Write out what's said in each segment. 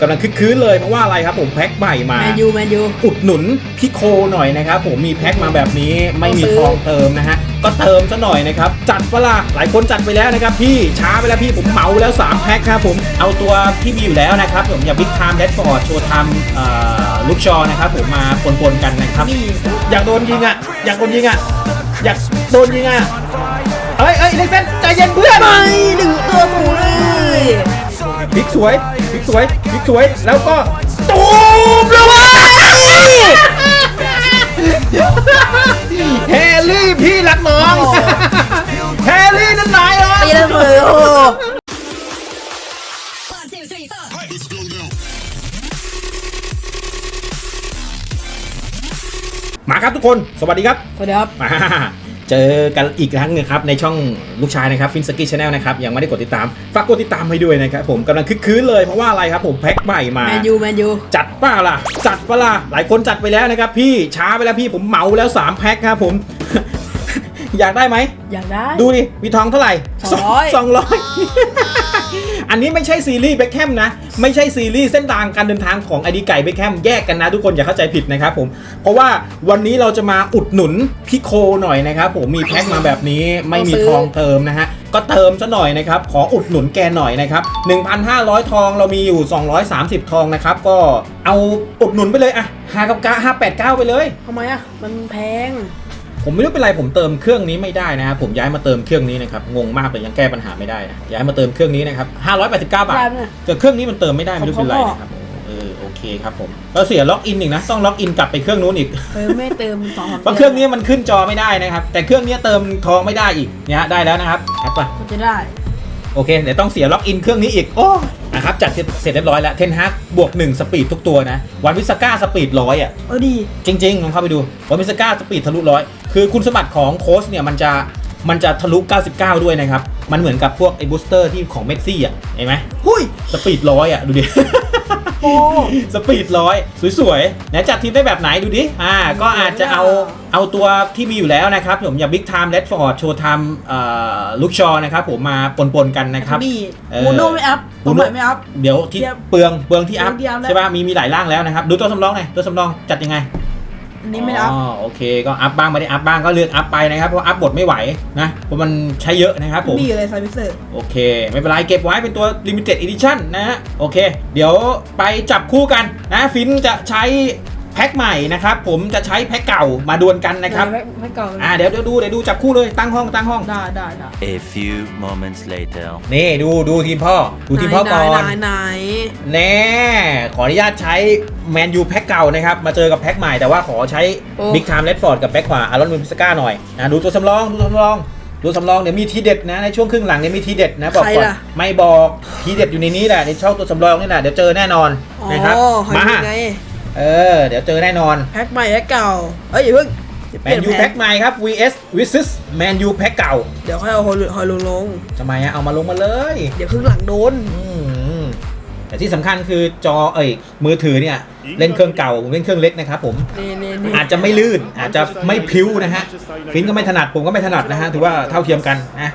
กำลังคึกคืนเลยเพราะว่าอะไรครับผมแพ็คใหม่มาแมนยูแมนยู อุดหนุนพี่โคหน่อยนะครับผมมีแพ็คมาแบบนี้ไม่มีต้องซื้อทองเติมนะฮะก็เติมซะหน่อยนะครับจัดเวลาหลายคนจัดไปแล้วนะครับพี่ช้าไปแล้วพี่ผมเหมาแล้ว 3 แพ็คครับผมเอาตัวที่มีอยู่แล้วนะครับผมอย่าบิ๊กไทม์แดดฟอร์ดโชว์ไทม์ลูกชอนะครับผมมาปนๆกันนะครับนี่อยากโดนยิงอะอยากโดนยิงอะอยากโดนยิงอะเฮ้ยเฮ้ยเล็กเส้นใจเย็นเพื่อนไปหนึ่งตัวสูงเลย พลิกสวยพลิกสวยพลิกสวย แล้วก็ตูมเลยเว้ยแฮร์รี่พี่รักน้องแฮร์รี่นั่นนายเหรอ ตีแล้วเลยโอ้โห One, two, three, four. มาครับทุกคน สวัสดีครับ สวัสดีครับ มา เจอกันอีกครั้งหนึงครับในช่องลูกชายนะครับฟินสกี้ชาแนลนะครับยังไม่ได้กดติดตามฝากกดติดตามให้ด้วยนะครับผมกำลังคึกคืนเลยเพราะว่าอะไรครับผมแพ็คใหม่มาแมนยูแมนยูจัดป้าล่ะ จัดป้าล่ะหลายคนจัดไปแล้วนะครับพี่ช้าไปแล้วพี่ผมเหมาแล้ว 3 แพ็คครับผม อยากได้ไหมอยากได้ ดูดิมีทองเท่าไหร่สองร้อยส อันนี้ไม่ใช่ซีรีส์เบคแฮมนะ ไม่ใช่ซีรีส์เส้นทางการเดินทางของไอดีไก่เบคแฮมแยกกันนะทุกคนอย่าเข้าใจผิดนะครับผม เพราะว่าวันนี้เราจะมาอุดหนุนพี่โคหน่อยนะครับผมมีแพ็คมาแบบนี้ไม่มีทองเติมนะฮะก็เติมซะหน่อยนะครับขออุดหนุนแกหน่อยนะครับ 1,500 ทองเรามีอยู่ 230 ทองนะครับก็เอาอุดหนุนไปเลยอะหากับกะ589ไปเลยทำไมอะ มันแพง ผมไม่รู้เป็นไรผมเติมเครื่องนี้ไม่ได้นะครับผมย้ายมาเติมเครื่องนี้นะครับงงมากเลยยังแก้ปัญหาไม่ได้นะย้ายมาเติมเครื่องนี้นะครับ589บาทได้ไหมแต่เครื่องนี้มันเติมไม่ได้ไม่รู้เป็นไรนะครับเออโอเคครับผมเราเสียล็อกอินอีกนะต้องล็อกอินกลับไปเครื่องนู้นอีกเติมไม่เติมสองสามเพราะเครื่องนี้มันขึ้นจอไม่ได้นะครับ แต่เครื่องนี้เติมทองไม่ได้อีกเนี่ยฮะได้แล้วนะครับแอปป่ะมันจะได้โอเคเดี๋ยวต้องเสียล็อกอินเครื่องนี้อีกโอ้นะครับจัดเสร็จเสร็จเรียบร้อยแล้วเทนฮักบวก 1 สปีดทุกตัวนะวันวิสก้าสปีดร้อยอะเออดี จริงๆลองเข้าไปดูวามิสก้าสปีดทะลุร้อย คือคุณสมบัติของโค้ชเนี่ยมันจะมันจะทะลุ 99 ด้วยนะครับ มันเหมือนกับพวกไอ้บูสเตอร์ที่ของเมสซี่อะเห็นไหมหุ้ย สปีดร้อยอะ ดูดิโอ้สปีดร้อยสวยๆไหนจัดทีมได้แบบไหนดูดิ อ่า ก็อาจจะเอาเอาตัวที่มีอยู่แล้วนะครับ ผมอย่างบิ๊กไทม์เลดฟอร์ดโชว์ไทม์ลูกชอนะครับผมมาปนๆกันนะครับดีเออมูโน่ไม่อัพตัวใหม่ไม่อัพ เดี๋ยวที่เทียบเปลืองเปลืองที่อัพเปลืองที่อัพแล้วใช่ป่ะมีมีหลายร่างแล้วนะครับ ดูตัวสำรองหน่อยตัวสำรองจัดยังไง อันนี้ไม่อัพ อ๋อโอเคก็อัพบ้างไม่ได้อัพบ้างก็เลือกอัพไปนะครับเพราะอัพบทไม่ไหวนะเพราะมันใช้เยอะนะครับผม มีอะไรไซมิเซอร์โอเค ไม่เป็นไรเก็บไว้เป็นตัว limited edition นะฮะ โอเค เดี๋ยวไปจับคู่กันนะ ฟินจะใช้ แพ็คใหม่นะครับผมจะใช้แพ็คเก่ามาดวลกันนะครับไม่ไม่เก่าเลยอ่าเดี๋ยวเดี๋ยวดูเดี๋ยวดูจับคู่เลยตั้งห้องตั้งห้อง ได้ได้ได้ A few moments later. นี่ดูดูทีมพ่อดูทีมพ่อก่อน ไหนไหนแน่ขออนุญาตใช้แมนยูแพ็คเก่านะครับ มาเจอกับแพ็คใหม่แต่ว่าขอใช้บิ๊กไทม์เลดฟอร์ดกับแพ็คขวาอารอนวิมสก้าหน่อยนะดูตัวสำรองดูตัวสำรองดูสำรองเดี๋ยวมีทีเด็ดนะในช่วงครึ่งหลังเนี่ยมีทีเด็ดนะบอกก่อนไม่บอกทีเด็ดอยู่ในนี้แหละในช่องตัวสำรองนี่แหละเดี๋ยวเจอแน่นอนอ๋อนะครับหอยมาดูไง เออ เดี๋ยวเจอแน่นอน แพ็คใหม่แพ็คเก่า เอ้ยอย่าเพิ่งอย่าแมเปลี่ยนนยูแพ็แพ็คคใหม่ครับ vs vs แมนยูแพ็คเก่า เดี๋ยวค่อยเอาหอยหอยลงลงทำไมอะเอามาลงมาเลย เดี๋ยวครึ่งหลังโดนอืมแต่ที่สำคัญคือจอเอ้ยมือถือเนี่ย เล่นเครื่องเก่าผมเล่นเครื่องเล็กนะครับผมนี่นี่นี่อาจจะไม่ลื่นอาจจะไม่พริ้วนะฮะฟินก็ไม่ถนัดผมก็ไม่ถนัดนะฮะถือว่าเท่าเทียมกันนะ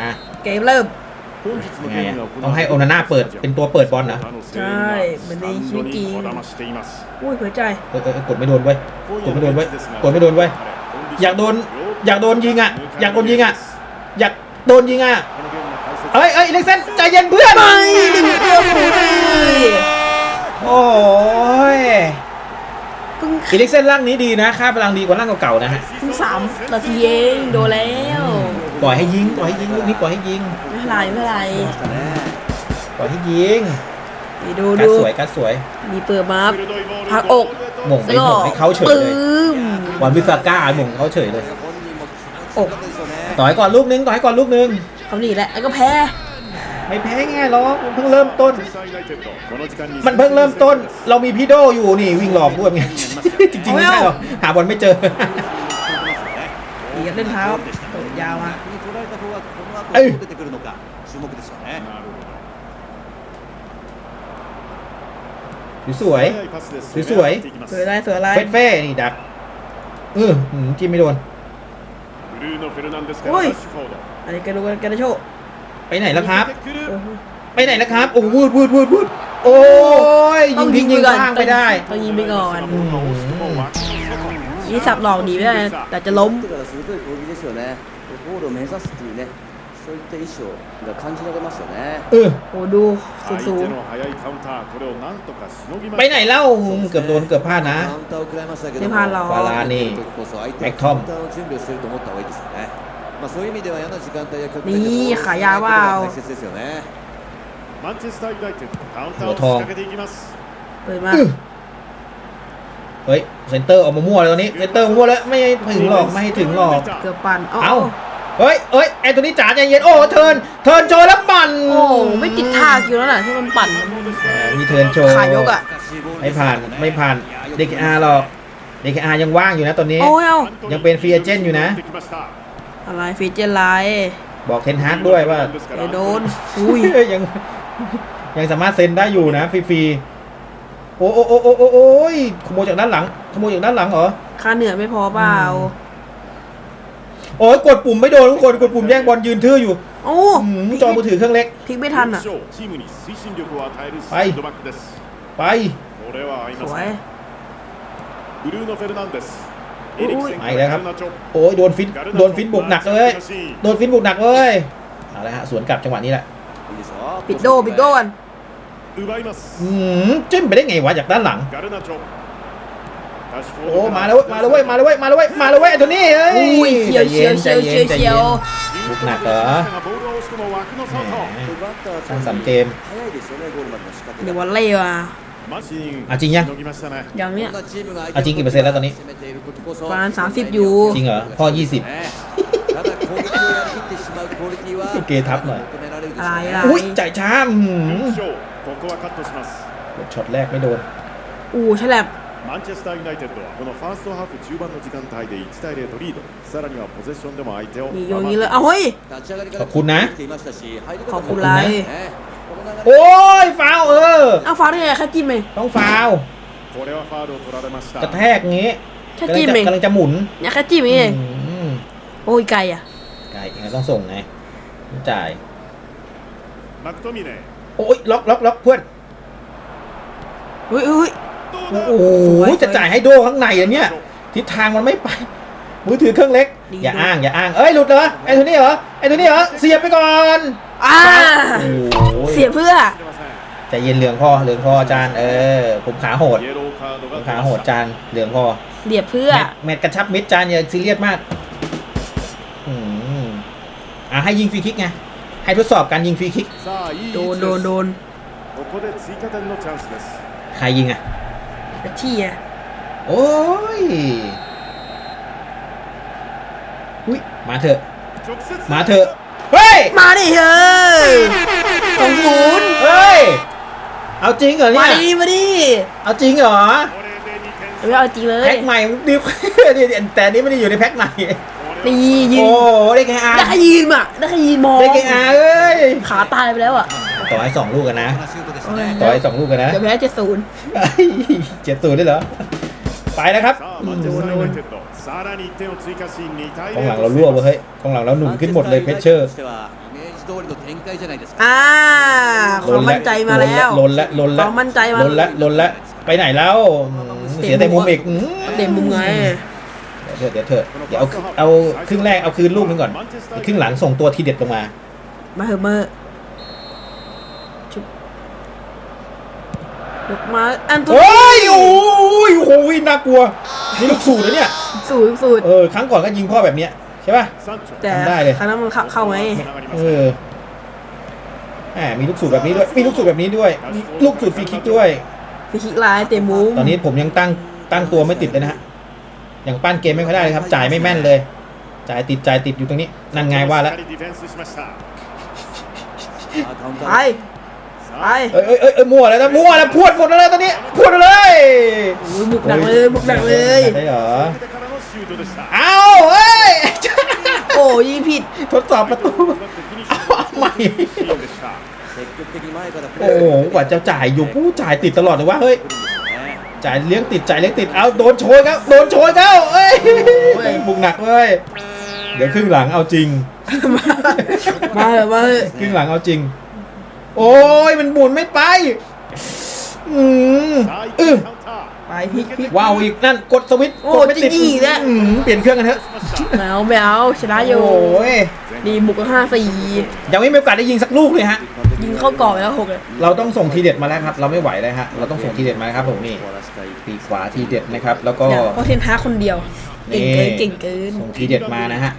อะเกมเริ่ม ยังไงอะต้องให้โอนาน่าเปิดเป็นตัวเปิดบอลเหรอใช่เหมือนในชีวิตจริงอุ้ยหัวใจเออเออเออกดไม่โดนเว้ยกดไม่โดนเว้ยกดไม่โดนเว้ยอยากโดนอยากโดนยิงอะ อยากโดนยิงอะ อยากโดนยิงอะเอ้ยเอ้ยเล็กเซนใจเย็นเพื่อนไปหนึ่งตัวสูงเลยโอ้ยเพิ่งอีเล็กเซนร่างนี้ดีนะค่าพลังดีกว่าร่างเก่าๆนะฮะเพิ่งสามนาทีเองโดนแล้ว ปล่อยให้ยิงปล่อยให้ยิงลูกนี้ปล่อยให้ยิงไม่เป็นไรไม่เป็นไรปล่อยให้ยิงนี่ดูการดูสวยการสวยมีเปิดมาพักอกหม่งไปหม่งให้เขาเฉยปึ้เลยมวันวิสาก้าหม่งเขาเฉยเลยอกต่อยก่อนลูกนึงต่อยก่อนลูกนึงเขาหนีแหละแล้วก็แพ้ไม่แพ้ไงหรอกมันเพิ่งเริ่มต้น มันเพิ่งเริ่มต้น เรามีพี่โดอยู่นี่วิ่งหลอกด้วยไงจริงๆไม่ใช่หรอกหาบอลไม่เจอหนีกันเล่นเท้าเปิดยาวมา เอ้ย 出てくるのか注目ですよね。 สวย สวย สวยอะไรสวยอะไร เฟ่เฟ่นี่ดักเออหืมจิ้มไม่โดน อุ้ย อันนี้กันดูกันกันโชว์ ไปไหนแล้วครับ เออ ไปไหนแล้วครับ โอ้วืดวืดวืดวืด โอ้ย ต้ ยิ อง ง ยิ ทิ้ ง ง ไป ยิง ก่อน ข้างไม่ได้ ต้องยิงไปก่อน อืม นี่สับหลอกหนีไม่ได้นะแต่จะล้ม ゴールを目指すというねそういった意思が感じられますよね。うん、どう、そうそう。ไปไหนเล่าเกือบโดนเกือบพลาดนะไม่พลาดหรอกฟาลานี่แม็กทอมนี่ขายาวว่าหัวทองเปิดมาเฮ้ยเซนเตอร์ออกมามั่วเลยตอนนี้เซนเตอร์มั่วแล้วไม่ถึงหรอกไม่ถึงหรอกเกือบปั่นเอ้า เอ้าเฮ้ยเฮ้ยไอตัวนี้จ๋าใจเย็น โอ้เทิร์นเทิร์นโชว์แล้วปั่นโอ้ไม่ติดท่าคิวแล้วน่ะที่มันปั่นเออมีเทิร์นโชว์ขายกอะไม่ผ่านไม่ผ่านเด็กอาร์หรอกเด็กอาร์ยังว่างอยู่นะตอนนี้ โอ้ยเอายังเป็นฟรีเอเจนต์อยู่นะ อะไรฟีเจอร์ไลน์บอกเทนฮาร์ดด้วยว่าเดี๋ยวโดนอุ้ยยังยังสามารถเซ็นได้อยู่นะฟรีๆโอ้โอ้โอ้โอ้โอ้โอ้ยขโมยจากด้านหลังขโมยจากด้านหลังเหรอค่าเหนื่อยไม่พอเปล่า โอ้ยกดปุ่มไม่โดนทุกคน กดปุ่มแย่งบอลยืนทื่ออยู่ โอ้ อืมจอมือถือเครื่องเล็ก พลิกไม่ทันอ่ะ チームに推進力を与えるサはいイドバックです ไป これは合い ส ま ว せ ย んブルーノ・フェルナンデスおいエリクセンか ไปแล้ว ら ค ガ รับ ルナチョ โอ้ยโดนฟิน โดนฟินบุกหนักเลย โดนฟินบุกหนักเลยเอาละฮะ สวนกลับจังหวะนี้แหละ いいですよ ปิดโดปิดโดกัน 奪います อืมจิ้มไปได้ไงวะจากด้านหลัง ガルナチョダッシュフォード โอ้มาแล้วเมาแล้วเว้ยมาแล้วเว้ยมาแล้วเว้ยมาแล้วเว้ยไอ้ตัวนี้เฮ้ยเยเฉียวเฉียวเฉียวเฉียวเฉียวกหนักเหรอสร้งสามเกมเดี๋ยววันเล่ว่ะอจริงยังยังเนี่ยอจริงกี่เปอร์เซ็นต์แล้วตอนนี้ประมาณสามสิบอยู่จริงเหรอพ่อยี่สิบเกทับหน่อยอะไรล่ะอุ้ยจ่ายช้าช็อตแรกไม่โดนอู้ฉลับ マンチェスターユナイテッドはこのファーストハーフ中盤の時間帯で1対0とリードさらにはポゼッションでも相手を นี่โยนอย่างนี้เลยเอาเฮ้ย 立ち上がりか ข ら อบคุณนะ 来ていましたし入り方も ขอบคุณไร ねこの流れ โอ้ยฟาวเออ เอาฟ้าได้ไงแค่จิ้มเอง ต้องฟาว これはファールを取られました กระแทกงี้ แค่ กำลั จิ้ ง ม จะ เอง กำลังจะหมุน เนี่ยแค่จิ้มเอง อืม โอ้ยไกลอ่ะ ไก่ยังไงต้องส่งไงต้องจ่าย マクトミネ โอ้ยล็อกล็อกล็อกเพื่อน เฮ้ยเฮ้ย どう โอ้โหจะจ่ายให้โดข้างในอันเนี้ยทิศทางมันไม่ไป มือถือเครื่องเล็กอย่าอ้างอย่าอ้างเอ้ยหลุดเหรอไอ้ตัวนี้เหรอไอ้ตัวนี้เหรอเสียบไปก่อนอ่าเสียเพื่อ ใจเย็นเหลืองพ่อเหลืองพ่อจานเออผมขาโหดผมขาโหดจานเหลืองพ่อ เสียเพื่อ แมตต์กระชับมิดจานอย่าซีเรียสมากอ่าให้ยิงฟรีคิกไง ให้ทดสอบการยิงฟรีคิก โดนโดนโดน ใครยิงอะ เบตชี่อโอ้ยอุ้ยมาเถอะ มาเถอะ เฮ้ย มาดิเฮ้ยสองศูนย์เฮ้ย เอาจริงเหรอเนี่ยมาดิมาดิเอาจริงเหรอ เอไม่เอาจริงเลยแพ็คใหม่ดิบ แต่นี้ไม่ได้อยู่ในแพ็คใหม่ นี่ยืนโอ้ได้แค่อาได้แค่ยืนอะได้แค่ยืนมองได้แค่อาเอ้ยขาตายไปแล้วอะต่อให้สองลูกกันนะ ต่อยสองลูกกันนะจะแพ้เจ็ดศูนย์เจ็ดศูนย์ได้เหรอ ไปนะครับกองหลังเรารั่วเฮ้ยกองหลังเราหนุ่มขึ้นหมดเลยเพชเชอร์อ่าความมั่นใจมาแล้วลนละลนละความมั่นใจมาลนละลนละไปไหนแล้วเสียแต่มุมอีกเต็มมุมไงเดี๋ยวเดี๋ยวเถอะเดี๋ยวเอาเอาครึ่งแรกเอาคืนลูกนึงก่อนครึ่งหลังส่งตัวทีเด็ดลงมา มาเฮอะมา ยกมาแอนโนีโอ้ยโอ้ยโอ้ยน่ากลัว นี่ลูกสูตรนะเนี่ย สูตรสูตรเออ ครั้งก่อนก็ยิงพ่อแบบเนี้ยใช่ป่ะ แต่ได้เลย ครั้งนั้นมันเข้าไหมเออแหมมีลูกสูตรแบบนี้ด้วย มีลูกสูตรแบบนี้ด้วยลูกสูตรฟรีคิกด้วย ฟรีคิกลายเต็มมุมตอนนี้ผมยังตั้งตั้งตัวไม่ติดเลยนะฮะ อย่างปั้นเกมไม่ค่อยได้เลยครับ จ่ายไม่แม่นเลย จ่ายติดจ่ายติดอยู่ตรงนี้ นั่นไงว่าแล้วไป ไปเอ้ยเอ้ยเอ้ยเอ้ยมั่วแล้วนะมั่วแล้วพูดหมดแล้วนะตอนนี้พูดเลยอุ้ยบุกดักเลยบุกดักเลย ได้เหรอเอาเฮ้ย โอ้ยิงผิด ทดสอบประตูเใหม่โอ้โหกว่าจะจ่ายอยู่ผู้จ่ายติดตลอดเลยว่าเฮ้ยจ่ายเลี้ยงติดจ่ายเลี้ยงติดเอาโดนโชยครับโดนโชยแล้วเอ้ยบุกหนักเลยเดี๋ยวครึ่งหลังเอาจริงมาเลยมาครึ่งหลังเอาจริง โอ้ยมันหมุนไม่ไป อืมอไปพลิกพลิกว้าวอีกนั่นกดสวิตช์โอ้กติดจะหนีแล้วเปลี่ยนเครื่องกันเถอะแล้วแมวชนะอยโอ้ยดีบุกก็ห้าสี่ยังไม่มีโอกาสได้ยิงสักลูกเลยฮะ ยิงเข้ากรอบแล้วหกเลยเราต้องส่งทีเด็ดมาแล้วครับ เราไม่ไหวแล้วฮะ เราต้องส่งทีเด็ดมาครับผมนี่ปีขวาทีเด็ดนะครับ แล้วก็ เนี่พราะเทนฮาคนเดียว เก่งเกินเก่งเกินส่งทีเด็ดมานะฮะ・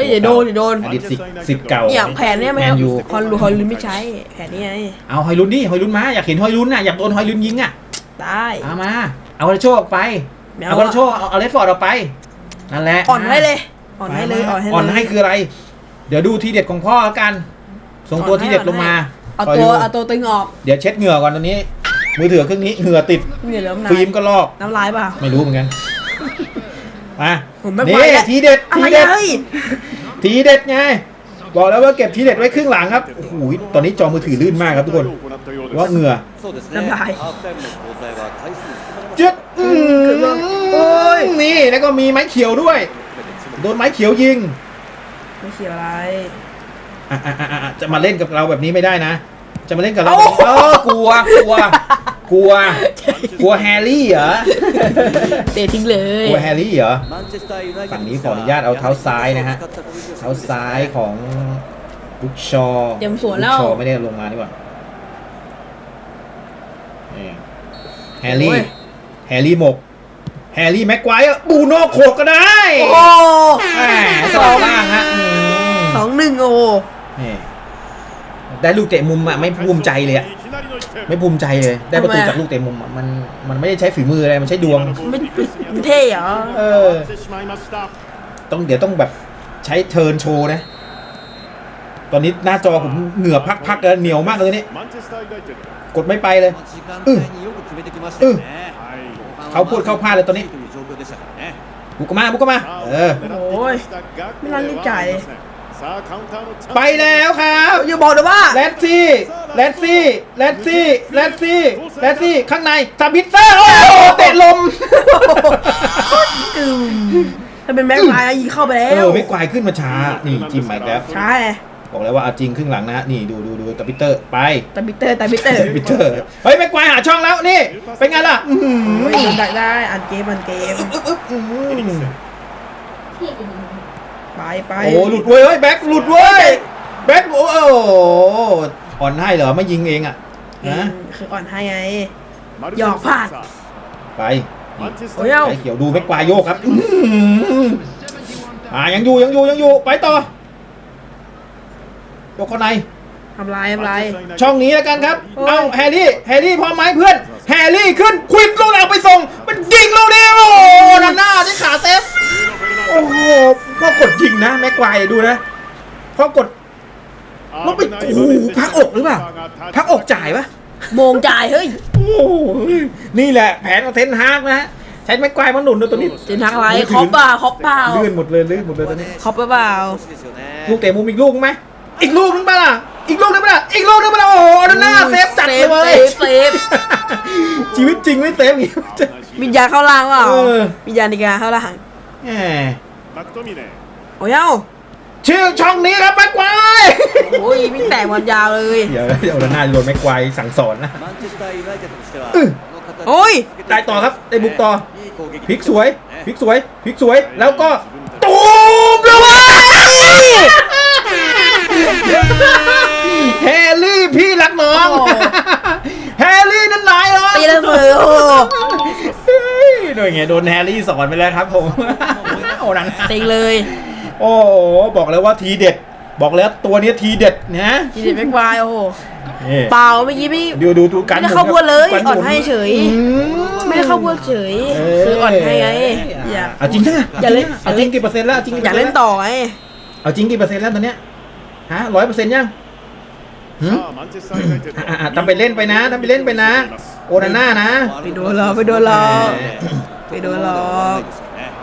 อ้ยเดี๋ยวโดนเดี๋ยวโดนอดีตสิบสิบเก่า อย่างแผนเนี้ยไม่แมเอานยูฮอนลูฮอนลูไม่ใช้แผนนี้ไงเอาฮอยลุนดิฮอยลุนมาอยากเห็นฮอยลุนน่ะอยากโดนฮอยลุนยิงอะได้เอามา เอาอาราโชออกไปไม่เอาเอาอาราโชเอาเอาเลฟฟอร์ดออกไปนั่นแหละอ่อนให้เลย อ่อนให้เลยอ่อนให้เลย อ่อนให้คืออะไร เดี๋ยวดูทีเด็ดของพ่อแล้วกัน ส่งตัวทีเด็ดลงมาเอาคยตัวดูเอาตัวตึงออกเดี๋ยวเช็ดเหงื่อก่อนตอนนี้ มือถือเครื่องนี้เหงื่อติดเหงื่อแล้วน้ฟิล์มก็ลอกำน้ำลายเปล่า ไม่รู้เหมือนกัน มาผมไม่ไหวนี่แล้ว ทีเด็ด อะทีไรเด็ด เฮ้ย ทีเด็ดไง บอกแล้วว่าเก็บทีเด็ดไว้ครึ่งหลังครับโอ้โหตอนนี้จอมือถือลื่นมากครับทุกคนว่าเหงื่อน้ำลายเจ็ดอืมนี่แล้วก็มีไม้เขียวด้วย โดนไม้เขียวยิงไม่เขียวอะไรจะมาเล่นกับเราแบบนี้ไม่ได้นะ จะมาเล่นกับเราเออกลัวกลัว กลัว กลัวแฮร์รี่เหรอ เตะทิ้งเลย กลัวแฮร์รี่เหรอ ฝั่งนี้ขออนุญาตเอาเท้าซ้ายนะฮะ เท้าซ้ายของลุกชอเตรียมสวนแล้วชอไม่ได้ลงมาดีกว่านี่แฮร์รี่ แฮร์รี่หมก แฮร์รี่แม็กไกว์บูโน่โขกก็ได้โอ้แสองล่างฮะสองหนึ่งโอ้นี่ ได้ลูกเตะมุมอะไม่ภูมิใจเลยอะไม่ภูมิใจเลย ได้ประตูจากลูกเตะมุมอะมันมันไม่ได้ใช้ฝีมืออะไรมันใช้ดวง ไม่ไเท่เหรอเออ ต้องเดี๋ยวต้องแบบใช้เทิร์นโชว์นะ ตอนนี้หน้าจอผมเหงื่อพักๆแล้วเหนียวมากเลยนี่กดไม่ไปเลยอืออเขาพูดเข้าพลาดเลยตอนนี้บุกมาบุกมา เออโอ้ยไม่รันรีบจ่าย ไปแล้วครับอย่าบอกนะว่าเลนซี่เลนซี่เลนซี่เลนซี่เลนซี่ข้างในซาบิเตอร์โอ้เตะลมกึ่ถ้าเป็นแม็กไกวยิงเข้าไปแล้วเออแม็กไายขึ้นมาช้านี่จิ้มไปแล้วช้าบอกแล้วว่าเอาจริงครึ่งหลังนะนี่ดูดูดูตาบิเตอร์ไปตาบิเตอร์ตาบิเตอร์ตับปิเตอร์เฮ้ยแม็กไกวหาช่องแล้วนี่เป็นไงล่ะอืมได้ได้อันเกมอันเกม ไปไปโอ้หลุดเว้ยเฮ้ยแบ็คหลุดเว้ยแบ็คโอ้โหอ่อนให้เหรอไม่ยิงเองอะนะคืออ่อนให้ไงหยอกผ่านไปโอ้ยเขียวดูแม็กควายโยกครับอ่ายังอยู่ยังอยู่ยังอยู่ไปต่อตัวคนไหนทำลายทำลายช่องนี้แล้วกันครับ เอาแฮร์รี่แฮร์รี่พร้อมไหมเพื่อน แฮร์รี่ขึ้นควิดลูกล้วไปส่ง มันยิงลูกนี้โอ้โหหน้าที่ขาเซฟ โอ้โหพ่อกดยิงนะแม็กไกวร์ดูนะพ่อกดแล้วไปโอ้พักอกหรือเปล่าพักอกจ่ายปะโมงจ่ายเฮ้ยโอ้นี่แหละแผนของเทนฮากนะใช้แม้กวายมาหนุนตัวนี้เทนฮากอะไรคอปเปล่าคอปเปล่าเลื่อนหมดเลยเลื่อนหมดเลยตัวนี้คอปเปล่าลูกเตะมุมอีกลูกไหมอีกลูกนึงป่ะล่ะอีกลูกนึงป่ะล่ะอีกลูกนึงป่ะล่ะโอ้โหนั่นหน้าเซฟจัดเลยเซฟเซฟชีวิตจริงไม่เซฟอย่างนี้วิญาณเข้าล่างเปล่าวิญาณในการเข้าล่าง แหมโอ้ยเอ้าชื่อช่องนี้ครับแม็กไวายโอ้ยวิ่แตกมันยาวเลย เดี๋ยวเดี๋ยวหน้าโดนแม็กไวายสั่งสอนนะ โอ้ย ได้ต่อครับ ได้บุกต่อพิกสวยพิกสวยพิกสวย แล้วก็ตูมเลยเฮ้ โดยไงโดนแฮร์รี่สอนไปแล้วครับผมโอ้นันเต็งเลย โอ้โหบอกแล้วว่าทีเด็ด บอกแล้วตัวนี้ทีเด็ดนะจีเด็ดแม็กควายโอ้โหนี่เปล่าเมื่อกี้ไม่ดูดูดูการไม่ได้เข้าบัวเลยการมุอ่อนให้เฉยอืมไม่ได้เข้าบวกเฉยคืออ่อนให้ไงอย่าเอาจริงใช่ไหมอย่าเล่น เอาจริงกี่เปอร์เซ็นต์แล้วเอาจริงอยากเล่นต่อไงเอาจริงกี่เปอร์เซ็นต์แล้วตอนเนี้ยฮะร้อยเปอร์เซ็นต์ยัง หืม さあマンチェスターユナイテッド อ่ะอ่ะทำไปเล่นไปนะทำไปเล่นไปนะ โอนาน่านะ ไปดูรอไปดูรอ ไปดูหรอก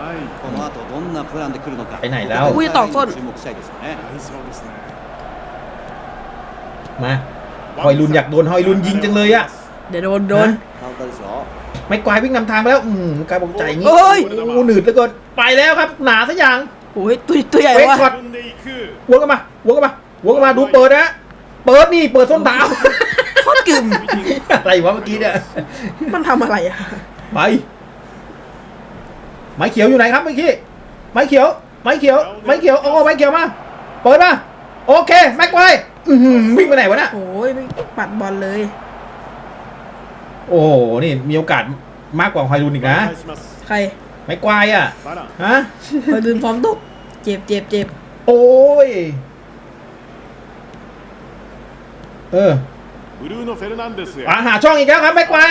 はいこの後どんなプランで来るのかไปไหนแล้ว อุ้ยตอกส้น 注目したいですよね合いそうですね มาหอยลุนอยากโดนหอยลุนยิงจังเลยอะ เดี๋ยวโดนโดน カウンターですよ ไม่กวายวิ่งนำทางไปแล้ว อืมกายบอกใจอย่างงี้ โอ้ย โอ้หนืดเหลือเกินไปแล้วครับ หนาซะอย่าง โอ้ยตัวตัวใหญ่ เฟก ว่ะ ช็อต 踏んでいく วนกันมาวนกันมาวนกันมาดูเปิดนะ เปิดนี่เปิดส้นเท้าโคตรกึมอะไรวะเมื่อกี้เนี่ยมันทำอะไรอะไม้ไม้เขียวอยู่ไหนครับเมื่อกี้ไม้เขียว ไม้เขียว ไม้เขียวโอ้ไม้เขียวมาเปิดมาโอเคแม็กไปวิ่งไปไหนวะน่ะโอ้ยปัดบอลเลย โอ้โหนี่มีโอกาสมากกว่าไฮรุนอีกนะใครไม่กวายอะฮะไฮรุนฟอร์มตกเจ็บเจ็บเจ็บโอ้ย เอออาหาช่องอีกแล้วครับแม่กวา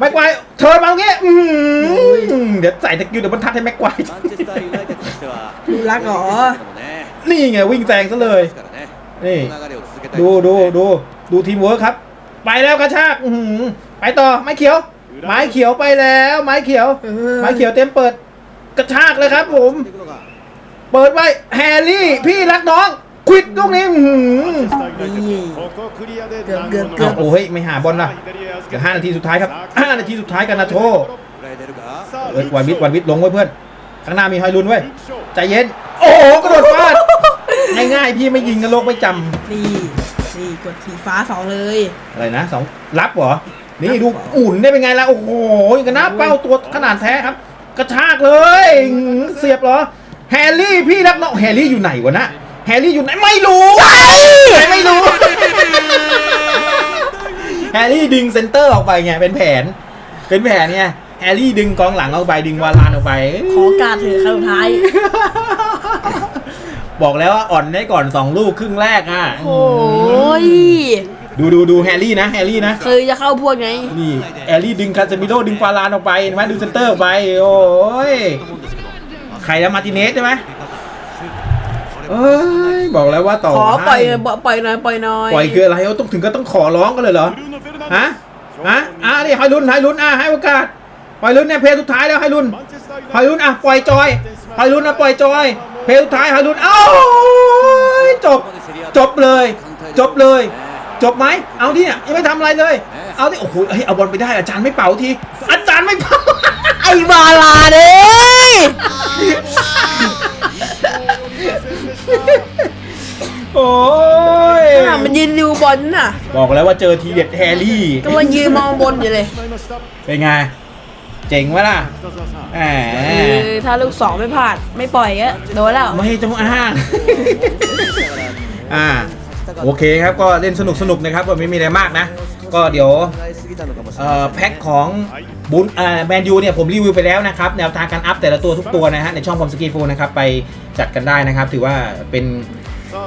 แม่กวาเธอมาตรงนี้เดี๋ยวใส่ตะกิ้วเดี๋ยวบรรทัดให้แม่กวารักเหรอ นี่ไงวิ่งแซงซะเลย นี่ ดูดูดูดูทีมเวิร์คครับ ไปแล้วกระชากไปต่อไม้เขียว ไม้เขียวไปแล้ว ไม้เขียว ไม้เขียวเต็มเปิด กระชากเลยครับผม เปิดไว้แฮร์รี่ พี่รักน้อง ควิดลูกนี้อือหืมเกือบโอ้เฮ้โอ้ยไม่หาบอลละเหลือห้านาทีสุดท้ายครับห้านาทีสุดท้ายกันนะโชเออวันวิทย์วันวิทย์ลงไว้เพื่อน ข้างหน้ามีไฮรุนไว้ใจเย็น โอ้โหกระโดดฟาดง่ายๆพี่ไม่ยิงกันโลกไม่จำนี่นี่กดสีฟ้าสองเลย อะไรนะสองรับเหรอ นี่ดูอุ่นได้เป็นไงล่ะโอ้โหยังกันนะเป้าตัวขนาดแท้ครับ กระชากเลยเสียบเหรอแฮร์รี่พี่รักน้องแฮร์รี่อยู่ไหนวะนะ แฮร์รี่อยู่ไหนไม่รู้ไม่รู้ แฮร์รี่ดึงเซนเตอร์ออกไปไงเป็นแผน เป็นแผนไงแฮร์รี่ดึงกองหลังออกไปดึงวาลานออกไป ขอการเถอะครั้งสุดท้าย บอกแล้วว่าอ่อนได้ก่อนสองลูกครึ่งแรกอะโอ้ย ดูดูดูแฮร์รี่นะแฮร์รี่นะเคยจะเข้าพวกไง นี่แฮร์รี่ดึงคาเซมิโร่ดึงฟาลานออกไปเห็นไหมดึงเซนเตอร์ออกไป โอ้ย ใครแล้วมาร์ติเนสใช่ไหม เอ้ยบอกแล้วว่าต่อขอปล่อยปล่อยหน่อยปล่อยหน่อยปล่อยคืออะไรเอาต้องถึงก็ต้องขอร้องกันเลยเหรอฮะฮะอะนี่ให้ลุ้นให้ลุ้นอะให้โอกาสปล่อยลุ้นเนี่ยเพลสุดท้ายแล้วให้ลุ้นให้ลุ้นอะปล่อยจอยให้ลุ้นอะปล่อยจอย เพลสุดท้ายให้ลุ้นเอ้าจบจบเลย จบเลย จบไหมเอาที่เนี่ยยังไม่ทำอะไรเลย เอาที่โอ้โหเฮ้ยเอาบอลไปได้อาจารย์ไม่เป่าทีอาจารย์ไม่เป่าไอ้บาลาเนี โอ้ยนาดมันยืนดูบอลน่ะบอกแล้วว่าเจอทีเด็ดแฮร์รี่ ก็มันยืนมองบนอยู่เลยเป็นไง เจ๋งไหมล่ะแหมคือถ้าลูกสองไม่ผ่านไม่ปล่อยก็โดนแล้ว ไม่ต้องอ้าง อ่า โอเคครับก็เล่นสนุกสนุกนะครับก็ไม่มีอะไรมากนะ ก็เดี๋ยวแพ็คของ บุญอ่าแมนยูเนี่ยผมรีวิวไปแล้วนะครับแนวทางการอัพแต่ละตัวทุกตัวนะฮะในช่องผมสกีฟูนะครับไปจัดกันได้นะครับ ถือว่าเป็น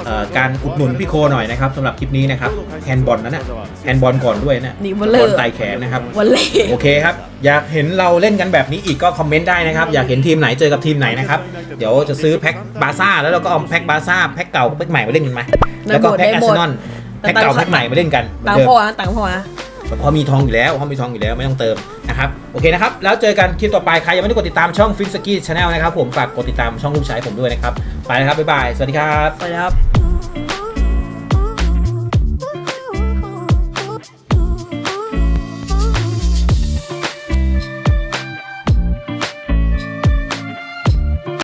เอ่อการอุดหนุนพี่โคหน่อยนะครับสำหรับคลิปนี้นะครับแฮนด์บอลนั่นนะแฮนด์บอลก่อนด้วยนะนี่เบลเลอร์บอลไต่แขนนะครับวันเล่โอเคครับอยากเห็นเราเล่นกันแบบนี้อีกก็คอมเมนต์ได้นะครับอยากเห็นทีมไหนเจอกับทีมไหนนะครับเดี๋ยวจะซื้อแพ็คบาซ่าแล้วเราก็เอาแพ็คบาซ่าแพ็คเก่าแพ็คใหม่มาเล่นกันไหมแล้วก็แพ็คอาร์เซนอลแพ็คเก่าแพ็คใหม่มาเล่นกันเหมือนต่างเดิมพ่อนะต่างพ่อนะ เพราะมีทองอยู่แล้วเพราะมีทองอยู่แล้วไม่ต้องเติมนะครับโอเคนะครับแล้วเจอกันคลิปต่อไปใครยังไม่ได้กดติดตามช่องฟิสกี้ชาแนลนะครับผมฝากกดติดตามช่องลูกชายผมด้วยนะครับไปนะครับบ๊ายบายสวัสดีครับไปแล้วครับ